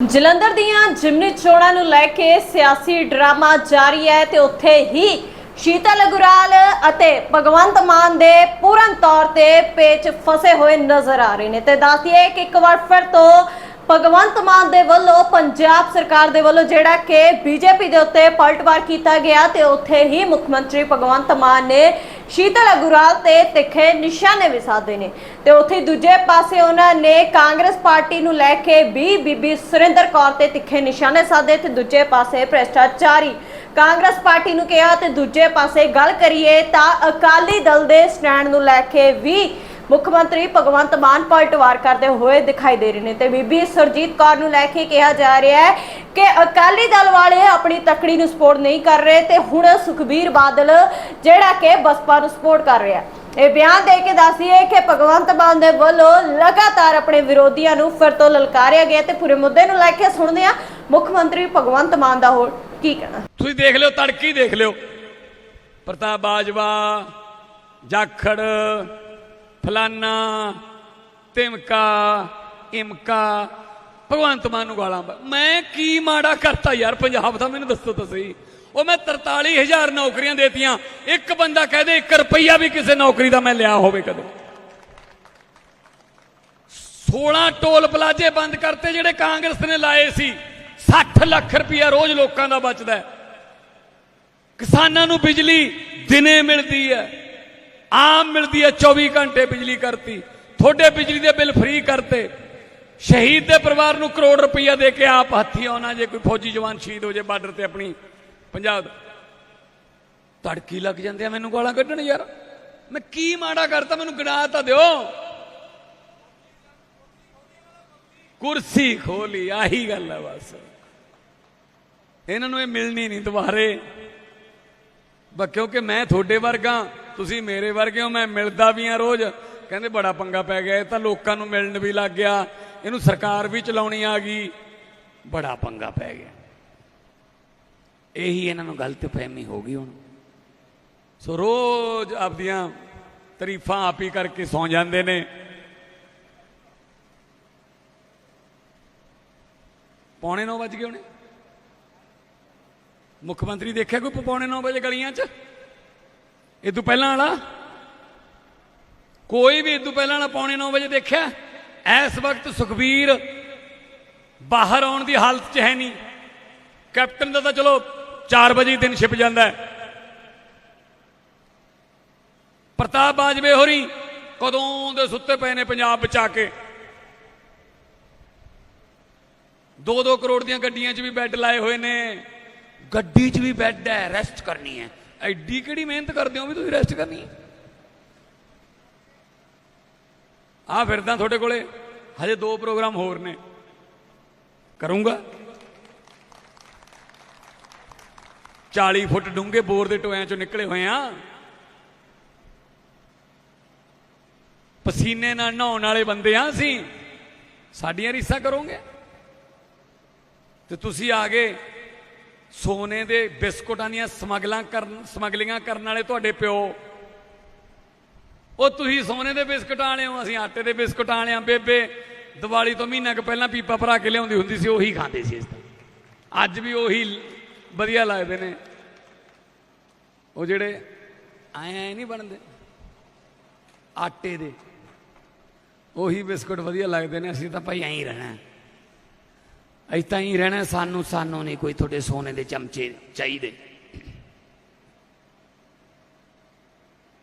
ਜਲੰਧਰ ਦੀਆਂ ਜਿਮਨੀ ਚੋਣਾਂ ਨੂੰ ਲੈ ਕੇ ਸਿਆਸੀ ਡਰਾਮਾ ਜਾਰੀ ਹੈ ਤੇ ਉੱਥੇ ਹੀ ਸ਼ੀਤਲ ਅਗੁਰਾਲ ਅਤੇ ਭਗਵੰਤ ਮਾਨ ਦੇ ਪੂਰਨ ਤੌਰ ਤੇ ਪੇਚ ਫਸੇ ਹੋਏ ਨਜ਼ਰ ਆ ਰਹੇ ਨੇ। ਤੇ ਦੱਸਦੀਏ ਕਿ ਇੱਕ ਵਾਰ ਫਿਰ ਤੋਂ ਭਗਵੰਤ ਮਾਨ ਦੇ ਵੱਲੋਂ ਪੰਜਾਬ ਸਰਕਾਰ ਦੇ ਵੱਲੋਂ ਜਿਹੜਾ ਕਿ ਬੀਜੇਪੀ ਦੇ ਉੱਤੇ ਪਲਟਵਾਰ ਕੀਤਾ ਗਿਆ ਤੇ ਉੱਥੇ ਹੀ ਮੁੱਖ ਮੰਤਰੀ ਭਗਵੰਤ ਮਾਨ ਨੇ ਸ਼ੀਤਲ ਅਗੁਰਾਲ ਤੇ ਤਿੱਖੇ ਨਿਸ਼ਾਨੇ ਵੀ ਸਾਧੇ ਨੇ ਤੇ ਉੱਥੇ ਦੂਜੇ ਪਾਸੇ ਉਹਨਾਂ ਨੇ ਕਾਂਗਰਸ ਪਾਰਟੀ ਨੂੰ ਲੈ ਕੇ ਵੀ ਬੀਬੀ ਸੁਰਿੰਦਰ ਕੌਰ ਤੇ ਤਿੱਖੇ ਨਿਸ਼ਾਨੇ ਸਾਧੇ ਤੇ ਦੂਜੇ ਪਾਸੇ ਭ੍ਰਿਸ਼ਟਾਚਾਰੀ। ਕਾਂਗਰਸ ਪਾਰਟੀ ਨੂੰ ਕਿਹਾ ਤੇ ਦੂਜੇ ਪਾਸੇ ਗੱਲ ਕਰੀਏ ਤਾਂ ਅਕਾਲੀ ਦਲ ਦੇ ਸਟੈਂਡ ਨੂੰ ਲੈ ਕੇ ਵੀ ਮੁੱਖ ਮੰਤਰੀ ਭਗਵੰਤ ਮਾਨ ਪਲਟਵਾਰ ਕਰਦੇ ਹੋਏ ਦਿਖਾਈ ਦੇ ਰਹੇ ਨੇ ਤੇ ਬੀਬੀ ਸਰਜੀਤ ਕੌਰ ਨੂੰ ਲੈ ਕੇ ਕਿਹਾ ਜਾ ਰਿਹਾ ਹੈ ਕਿ ਅਕਾਲੀ ਦਲ ਵਾਲੇ ਆਪਣੀ ਤਕੜੀ ਨੂੰ ਸਪੋਰਟ ਨਹੀਂ ਕਰ ਰਹੇ ਤੇ ਹੁਣ ਸੁਖਬੀਰ ਬਾਦਲ ਜਿਹੜਾ ਕਿ ਬਸਪਾ ਨੂੰ ਸਪੋਰਟ ਕਰ ਰਿਹਾ ਇਹ ਬਿਆਨ ਦੇ ਕੇ ਦੱਸੀਏ ਕਿ ਭਗਵੰਤ ਮਾਨ ਦੇ ਵੱਲੋਂ ਲਗਾਤਾਰ ਆਪਣੇ ਵਿਰੋਧੀਆਂ ਨੂੰ ਫਿਰ ਤੋਂ ਲਲਕਾਰਿਆ ਗਿਆ ਤੇ ਪੂਰੇ ਮੁੱਦੇ ਨੂੰ ਲੈ ਕੇ ਸੁਣਦੇ ਹਾਂ ਮੁੱਖ ਮੰਤਰੀ ਭਗਵੰਤ ਮਾਨ ਦਾ ਹੋਰ ਕੀ ਕਹਿਣਾ। ਤੁਸੀਂ ਦੇਖ ਲਿਓ, ਤੜਕੀ ਦੇਖ ਲਿਓ। ਪ੍ਰਤਾਪ ਬਾਜਵਾ, ਜਾਖੜ ਫਲਾਨਾ, ਤਿਮਕਾ, ਇਮਕਾ, ਭਗਵੰਤ ਮਾਨ ਨੂੰ ਗਾਲਾਂ ਮੈਂ ਕੀ ਮਾੜਾ ਕਰਤਾ ਯਾਰ ਪੰਜਾਬ ਦਾ, ਮੈਨੂੰ ਦੱਸੋ ਤਾਂ ਸਹੀ ਉਹ ਮੈਂ 43000 ਨੌਕਰੀਆਂ ਦੇਤੀਆਂ, ਇੱਕ ਬੰਦਾ ਕਹਦੇ 1 ਰੁਪਈਆ ਵੀ ਕਿਸੇ ਨੌਕਰੀ ਦਾ ਮੈਂ ਲਿਆ ਹੋਵੇ ਕਦੇ। 16 ਟੋਲ ਪਲਾਜੇ ਬੰਦ ਕਰਤੇ ਜਿਹੜੇ ਕਾਂਗਰਸ ਨੇ ਲਾਏ ਸੀ 60 ਲੱਖ ਰੁਪਇਆ ਰੋਜ਼ ਲੋਕਾਂ ਦਾ ਬਚਦਾ ਕਿਸਾਨਾਂ ਨੂੰ ਬਿਜਲੀ ਦਿਨੇ ਮਿਲਦੀ ਹੈ। ਆਮ ਮਿਲਦੀ ਹੈ 24 ਘੰਟੇ ਬਿਜਲੀ ਕਰਤੀ। ਤੁਹਾਡੇ ਬਿਜਲੀ ਦੇ ਬਿੱਲ ਫ੍ਰੀ ਕਰਤੇ। ਸ਼ਹੀਦ ਦੇ ਪਰਿਵਾਰ ਨੂੰ ਕਰੋੜ ਰੁਪਈਆ ਦੇ ਕੇ ਆਪ ਹੱਥੀ ਆਉਣਾ, ਜੇ ਕੋਈ ਫੌਜੀ ਜਵਾਨ ਸ਼ਹੀਦ ਹੋ ਜੇ ਬਾਰਡਰ ਤੇ ਆਪਣੀ ਪੰਜਾਬ ਦਾ। ਤੜਕੀ ਲੱਗ ਜਾਂਦੇ ਆ ਮੈਨੂੰ ਗਾਲਾਂ ਕੱਢਣ ਯਾਰ। ਮੈਂ ਕੀ ਮਾੜਾ ਕਰਤਾ, ਮੈਨੂੰ ਗਿਣਾ ਤਾਂ ਦਿਓ। ਕੁਰਸੀ ਖੋਲੀ, ਆਹੀ ਗੱਲ ਹੈ ਬਸ। ਇਹਨਾਂ ਨੂੰ ਇਹ ਮਿਲਣੀ ਨਹੀਂ ਦੁਬਾਰੇ। ਬਸ ਕਿਉਂਕਿ ਮੈਂ ਤੁਹਾਡੇ ਵਰਗਾ ਤੁਸੀਂ ਮੇਰੇ ਵਰਗੇ ਹੋ, ਮੈਂ ਮਿਲਦਾ ਵੀ ਆ ਰੋਜ਼। ਕਹਿੰਦੇ ਬੜਾ ਪੰਗਾ ਪੈ ਗਿਆ, ਇਹ ਤਾਂ ਲੋਕਾਂ ਨੂੰ ਮਿਲਣ ਵੀ ਲੱਗ ਗਿਆ। ਇਹਨੂੰ ਸਰਕਾਰ ਵੀ ਚਲਾਉਣੀ ਆ ਗਈ। ਬੜਾ ਪੰਗਾ ਪੈ ਗਿਆ। ਇਹੀ ਇਹਨਾਂ ਨੂੰ ਗਲਤ ਫਹਿਮੀ ਹੋ ਗਈ ਹੁਣ। ਸੋ ਰੋਜ਼ ਆਪਦੀਆਂ ਤਾਰੀਫਾਂ ਆਪ ਹੀ ਕਰਕੇ ਸੌ ਜਾਂਦੇ ਨੇ। ਪੌਣੇ 9 ਵਜ ਗਏ ਹੋਣੇ। ਮੁੱਖ ਮੰਤਰੀ ਦੇਖਿਆ ਕੋਈ ਪੌਣੇ 9 ਵਜੇ ਗਲੀਆਂ 'ਚ? ਇਹ ਤੋਂ ਪਹਿਲਾਂ ਵਾਲਾ? ਕੋਈ ਵੀ ਇਹ ਤੋਂ ਪਹਿਲਾਂ ਵਾਲਾ ਪੌਣੇ 9 ਵਜੇ ਦੇਖਿਆ? ਇਸ ਵਕਤ ਸੁਖਬੀਰ ਬਾਹਰ ਆਉਣ ਦੀ ਹਾਲਤ 'ਚ ਹੈ ਨਹੀਂ। ਕੈਪਟਨ ਦਾ ਤਾਂ ਚਲੋ 4 ਵਜੇ ਦਿਨ ਛਿਪ ਜਾਂਦਾ ਪ੍ਰਤਾਪ ਬਾਜਵੇ ਹੋਰੀ ਕਦੋਂ ਦੇ ਸੁੱਤੇ ਪਏ ਨੇ ਪੰਜਾਬ ਬਚਾ ਕੇ? 2-2 ਕਰੋੜ ਦੀਆਂ ਗੱਡੀਆਂ 'ਚ ਵੀ ਬੈੱਡ ਲਾਏ ਹੋਏ ਨੇ। ਗੱਡੀ 'ਚ ਵੀ ਬੈੱਡ ਹੈ, ਰੈਸਟ ਕਰਨੀ ਹੈ। ਐਡੀ ਕਿਹੜੀ ਮਿਹਨਤ ਕਰਦੇ ਹੋ ਵੀ ਤੁਸੀਂ ਰੈਸਟ ਕਰਨੀ? ਆ ਫਿਰਦਾ ਤੁਹਾਡੇ ਕੋਲੇ। ਹਜੇ ਦੋ ਪ੍ਰੋਗਰਾਮ ਹੋਰ ਨੇ। ਕਰੂੰਗਾ। 40 ਫੁੱਟ ਡੂੰਘੇ ਬੋਰ ਦੇ ਟੋਇਆਂ ਚੋਂ ਨਿਕਲੇ ਹੋਏ ਆ। ਪਸੀਨੇ ਨਾਲ ਨਹਾਉਣ ਵਾਲੇ ਬੰਦੇ ਆ ਅਸੀਂ। ਸਾਡੀਆਂ ਰੀਸਾਂ ਕਰੋਗੇ। ਤੇ ਤੁਸੀਂ ਆ ਗਏ। ਸੋਨੇ ਦੇ ਬਿਸਕੁਟਾਂ ਦੀਆਂ ਸਮਗਲਾਂ ਕਰਨ ਸਮਗਲਿੰਗਾਂ ਕਰਨ ਵਾਲੇ ਤੁਹਾਡੇ ਪਿਓ। ਉਹ ਤੁਸੀਂ ਸੋਨੇ ਦੇ ਬਿਸਕੁਟਾਂ ਵਾਲੇ ਹੋ, ਅਸੀਂ ਆਟੇ ਦੇ ਬਿਸਕੁਟਾਂ ਵਾਲੇ ਆ ਬੇਬੇ, ਦੀਵਾਲੀ ਤੋਂ ਮਹੀਨਾ ਕੁ ਪਹਿਲਾਂ ਪੀਪਾ ਭਰਾ ਕੇ ਲਿਆਉਂਦੀ ਹੁੰਦੀ ਸੀ, ਉਹੀ ਖਾਂਦੇ ਸੀ ਇਸ ਤਰ੍ਹਾਂ ਅੱਜ ਵੀ ਉਹੀ ਵਧੀਆ ਲੱਗਦੇ ਨੇ। ਉਹ ਜਿਹੜੇ ਐ ਐ ਨਹੀਂ ਬਣਦੇ। ਆਟੇ ਦੇ। ਉਹੀ ਬਿਸਕੁਟ ਵਧੀਆ ਲੱਗਦੇ ਨੇ, ਅਸੀਂ ਤਾਂ ਭਾਈ ਐਂ ਹੀ ਰਹਿਣਾ। ਅਸੀਂ ਤਾਂ ਹੀ ਰਹਿਣਾ ਸਾਨੂੰ ਸਾਨੂੰ ਨਹੀਂ ਕੋਈ ਤੁਹਾਡੇ ਸੋਨੇ ਦੇ ਚਮਚੇ ਚਾਹੀਦੇ।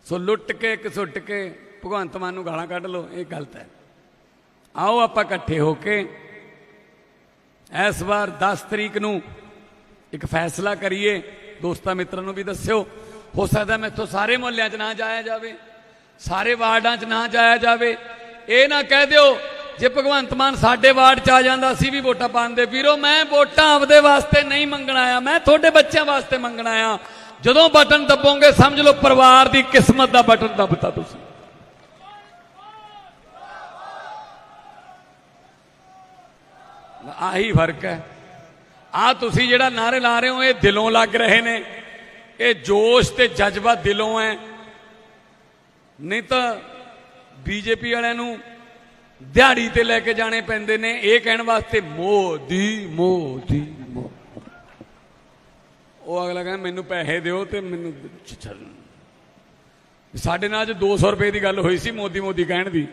ਸੋ ਲੁੱਟ ਕੇ ਘਸੁੱਟ ਕੇ ਭਗਵੰਤ ਮਾਨ ਨੂੰ ਗਾਲਾਂ ਕੱਢ ਲਓ, ਇਹ ਗਲਤ ਹੈ। ਆਓ ਆਪਾਂ ਇਕੱਠੇ ਹੋ ਕੇ ਇਸ ਵਾਰ 10 ਤਰੀਕ ਨੂੰ ਇੱਕ ਫੈਸਲਾ ਕਰੀਏ। ਦੋਸਤਾਂ ਮਿੱਤਰਾਂ ਨੂੰ ਵੀ ਦੱਸਿਓ, ਹੋ ਸਕਦਾ ਮੈਥੋਂ ਸਾਰੇ ਮੁਹੱਲਿਆਂ 'ਚ ਨਾ ਜਾਇਆ ਜਾਵੇ, ਸਾਰੇ ਵਾਰਡਾਂ 'ਚ ਨਾ ਜਾਇਆ ਜਾਵੇ। ਇਹ ਨਾ ਕਹਿ ਦਿਓ ਜੇ ਭਗਵੰਤ ਮਾਨ ਸਾਡੇ ਵਾਰਡ 'ਚ ਆ ਜਾਂਦਾ, ਅਸੀਂ ਵੀ ਵੋਟਾਂ ਪਾਉਂਦੇ ਵੀਰੋ, ਮੈਂ ਵੋਟਾਂ ਆਪਦੇ ਵਾਸਤੇ ਨਹੀਂ ਮੰਗਣਾ ਆਇਆ, ਮੈਂ ਤੁਹਾਡੇ ਬੱਚਿਆਂ ਵਾਸਤੇ ਮੰਗਣਾ ਆ ਜਦੋਂ ਬਟਨ ਦੱਬੋਗੇ, ਸਮਝ ਲਓ ਪਰਿਵਾਰ ਦੀ ਕਿਸਮਤ ਦਾ ਬਟਨ ਦੱਬਤਾ ਤੁਸੀਂ। ਆਹੀ ਫ਼ਰਕ ਹੈ। ਆ ਤੁਸੀਂ ਜਿਹੜਾ ਨਾਰੇ ਲਾ ਰਹੇ ਹੋ, ਇਹ ਦਿਲੋਂ ਲੱਗ ਰਹੇ ਨੇ। ਇਹ ਜੋਸ਼ ਤੇ ਜਜ਼ਬਾ ਦਿਲੋਂ ਹੈ। ਨਹੀਂ ਤਾਂ ਬੀਜੇਪੀ ਵਾਲਿਆਂ ਨੂੰ ਦਿਹਾੜੀ ਤੇ ਲੈ ਕੇ ਜਾਣੇ ਪੈਂਦੇ ਨੇ, ਇਹ ਕਹਿਣ ਵਾਸਤੇ ਮੋਦੀ ਮੋਦੀ ਉਹ ਅਗਲਾ ਕਹਿੰਦਾ, ਮੈਨੂੰ ਪੈਸੇ ਦਿਓ ਤੇ ਮੈਨੂੰ ਸਾਡੇ ਨਾਲ ਅੱਜ 200 ਰੁਪਏ ਦੀ ਗੱਲ ਹੋਈ ਸੀ ਮੋਦੀ ਮੋਦੀ ਕਹਿਣ ਦੀ।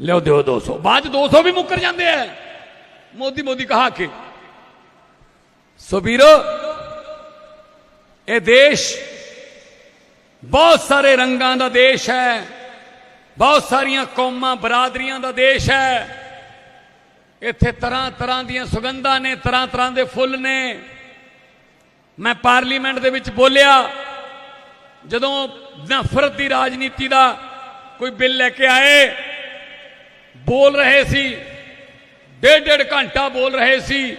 ਲਿਓ ਦਿਓ 200 ਬਾਅਦ ਚ 200 ਵੀ ਮੁੱਕਰ ਜਾਂਦੇ ਆ। ਮੋਦੀ ਮੋਦੀ ਕਹਾ ਕੇ। ਸੋ ਵੀਰੋ, ਇਹ ਦੇਸ਼ ਬਹੁਤ ਸਾਰੇ ਰੰਗਾਂ ਦਾ ਦੇਸ਼ ਹੈ। ਬਹੁਤ ਸਾਰੀਆਂ ਕੌਮਾਂ, ਬਰਾਦਰੀਆਂ ਦਾ ਦੇਸ਼ ਹੈ। ਇੱਥੇ ਤਰ੍ਹਾਂ ਤਰ੍ਹਾਂ ਦੀਆਂ ਸੁਗੰਧਾਂ ਨੇ, ਤਰ੍ਹਾਂ ਤਰ੍ਹਾਂ ਦੇ ਫੁੱਲ ਨੇ। ਮੈਂ ਪਾਰਲੀਮੈਂਟ ਦੇ ਵਿੱਚ ਬੋਲਿਆ, ਜਦੋਂ ਨਫ਼ਰਤ ਦੀ ਰਾਜਨੀਤੀ ਦਾ ਕੋਈ ਬਿੱਲ ਲੈ ਕੇ ਆਏ, ਬੋਲ ਰਹੇ ਸੀ ਡੇਢ ਡੇਢ ਘੰਟਾ ਬੋਲ ਰਹੇ ਸੀ,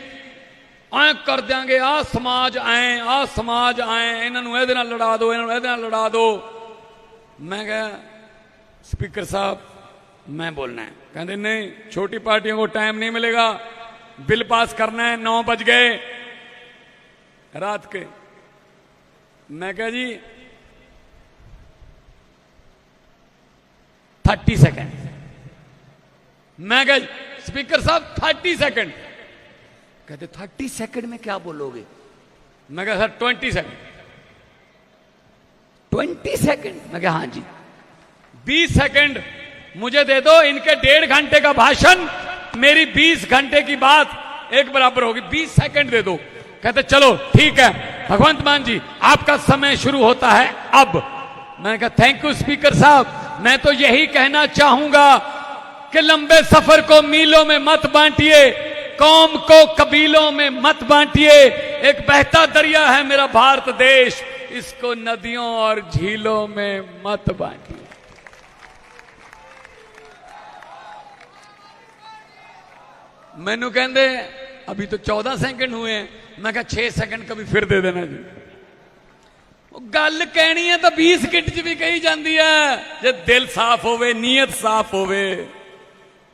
ਐ ਕਰ ਦਿਆਂਗੇ ਆ ਸਮਾਜ ਐ ਆ ਸਮਾਜ ਐ, ਇਹਨਾਂ ਨੂੰ ਇਹਦੇ ਨਾਲ ਲੜਾ ਦਿਓ ਇਹਨਾਂ ਨੂੰ ਇਹਦੇ ਨਾਲ ਲੜਾ ਦਿਓ ਮੈਂ ਕਿਹਾ स्पीकर साहब, मैं बोलना है। कहते, नहीं, छोटी पार्टियों को टाइम नहीं मिलेगा। बिल पास करना है, नौ बज गए रात के। मैं कहा, जी थर्टी सेकेंड मैं कहा, स्पीकर साहब थर्टी सेकेंड कहते थर्टी सेकेंड में क्या बोलोगे? मैं कह, sir twenty second twenty second मैं कहा हाँ जी. बीस सेकंड। मुझे दे दो इनके डेढ़ घंटे का भाषण। मेरी बीस घंटे की बात एक बराबर होगी। बीस सेकंड दे दो। कहते, चलो, ठीक है। भगवंत मान जी, आपका समय शुरू होता है अब। मैंने कहा थैंक यू स्पीकर साहब। मैं तो यही कहना चाहूँगा कि लंबे सफ़र को मीलों में मत बांटिए, कौम को कबीलों में मत बांटिए। एक बहता दरिया है मेरा भारत देश। इसको नदियों और झीलों में मत बांटिए। मैनू कहते अभी तो 14 सेकंड हुए हैं मैं कहा 6 सेकंड कभी फिर दे देना जी ਉਹ ਗੱਲ ਕਹਿਣੀ ਹੈ ਤਾਂ 20 ਸਕਿੰਟ 'ਚ ਵੀ ਕਹੀ ਜਾਂਦੀ ਹੈ ਜੇ ਦਿਲ ਸਾਫ਼ ਹੋਵੇ ਨੀਅਤ ਸਾਫ਼ ਹੋਵੇ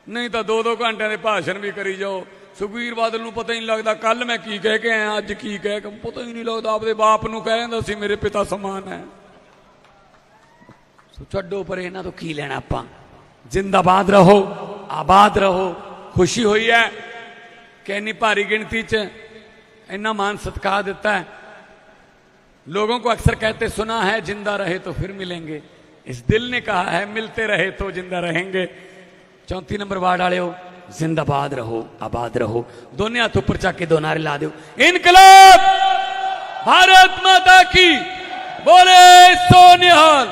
ਨਹੀਂ ਤਾਂ 2-2 ਘੰਟਿਆਂ ਦੇ ਭਾਸ਼ਣ ਵੀ ਕਰੀ ਜਾਓ ਸੁਖਵੀਰ ਬਾਦਲ ਨੂੰ ਪਤਾ ਹੀ ਨਹੀਂ ਲੱਗਦਾ ਕੱਲ ਮੈਂ ਕੀ ਕਹਿ ਕੇ ਆਇਆ ਅੱਜ ਕੀ ਕਹਿ ਕੇ ਪਤਾ ਹੀ ਨਹੀਂ ਲੱਗਦਾ ਆਪਦੇ ਬਾਪ ਨੂੰ ਕਹਿ ਜਾਂਦਾ ਸੀ ਮੇਰੇ ਪਿਤਾ ਸਮਾਨ ਹੈ ਸੋ ਛੱਡੋ ਪਰ ਇਹਨਾਂ ਤੋਂ ਕੀ ਲੈਣਾ ਆਪਾਂ ਜਿੰਦਾਬਾਦ ਰਹੋ ਆਬਾਦ ਰਹੋ ਖੁਸ਼ੀ ਹੋਈ ਹੈ ਕਿ ਇੰਨੀ ਭਾਰੀ ਗਿਣਤੀ 'ਚ ਇੰਨਾ ਮਾਨ ਸਤਿਕਾਰ ਦਿੱਤਾ ਹੈ लोगों को अक्सर कहते सुना है जिंदा रहे तो फिर मिलेंगे इस दिल ने कहा है मिलते रहे तो जिंदा रहेंगे चौथी नंबर वार्ड वाले हो जिंदाबाद रहो आबाद रहो दोनों हाथ ऊपर चाके दो नारे ला दो इनकलाब भारत माता की बोले सोनिहाल